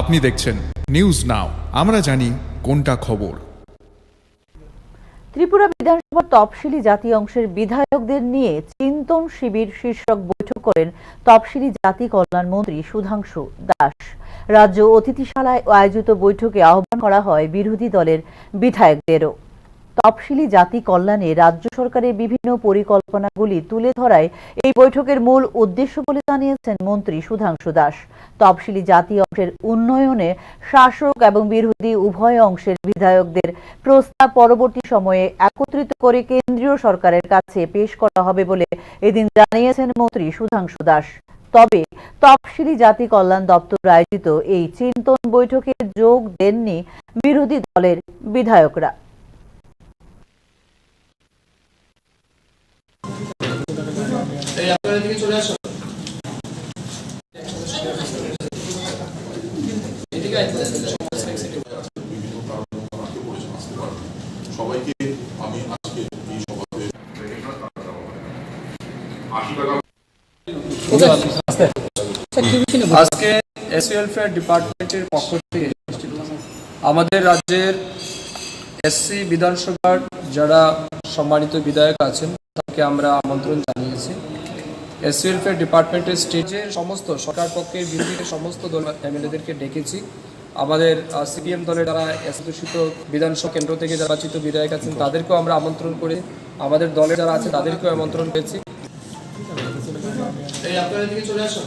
আপনি দেখছেন news now আমরা জানি কোনটা খবর। ত্রিপুরা বিধানসভার তপশিলি জাতি অংশের বিধায়কদের নিয়ে চিন্তন শিবির শীর্ষক বৈঠক করেন তপশিলি জাতি কল্যাণ মন্ত্রী সুধাংশু দাস। রাজ্য অতিথিশালায় আয়োজিত বৈঠকে আহ্বান করা হয় বিরোধী দলের বিধায়কদেরও। তপশিলি জাতি কল্যাণে রাজ্য সরকারের বিভিন্ন পরিকল্পনাগুলি তুলে ধরায় এই বৈঠকের মূল উদ্দেশ্য বলে জানিয়েছেন মন্ত্রী সুধাংশু দাস। তপশিলি জাতি অংশের উন্নয়নে শাসক এবং বিরোধী উভয় অংশের বিধায়কদের প্রস্তাব পরবর্তী সময়ে একত্রিত করে কেন্দ্রীয় সরকারের কাছে পেশ করা হবে বলে এদিন জানিয়েছেন মন্ত্রী সুধাংশু দাস। তবে তপশিলি জাতি কল্যাণ দপ্তর আয়োজিত এই চিন্তন বৈঠকে যোগ দেননি বিরোধী দলের বিধায়করা। আপনারা আজকে এস ওয়েলফেয়ার ডিপার্টমেন্টের পক্ষ থেকে আমাদের রাজ্যের এসসি বিধানসভার যারা সম্মানিত বিধায়ক আছেন তাকে আমরা আমন্ত্রণ জানিয়েছি। এস ওয়েলফেয়ার ডিপার্টমেন্টের স্টেজের সমস্ত সরকার পক্ষের বিরোধী সমস্ত দল এমএলএদেরকে ডেকেছি। আমাদের সিপিএম দলের যারা এসদূষিত বিধানসভা কেন্দ্র থেকে যারা নির্বাচিত বিধায়ক আছেন, তাদেরকেও আমরা আমন্ত্রণ করে, আমাদের দলে যারা আছে, তাদেরকেও আমন্ত্রণ করেছি। এই আপনারা চলে আসুন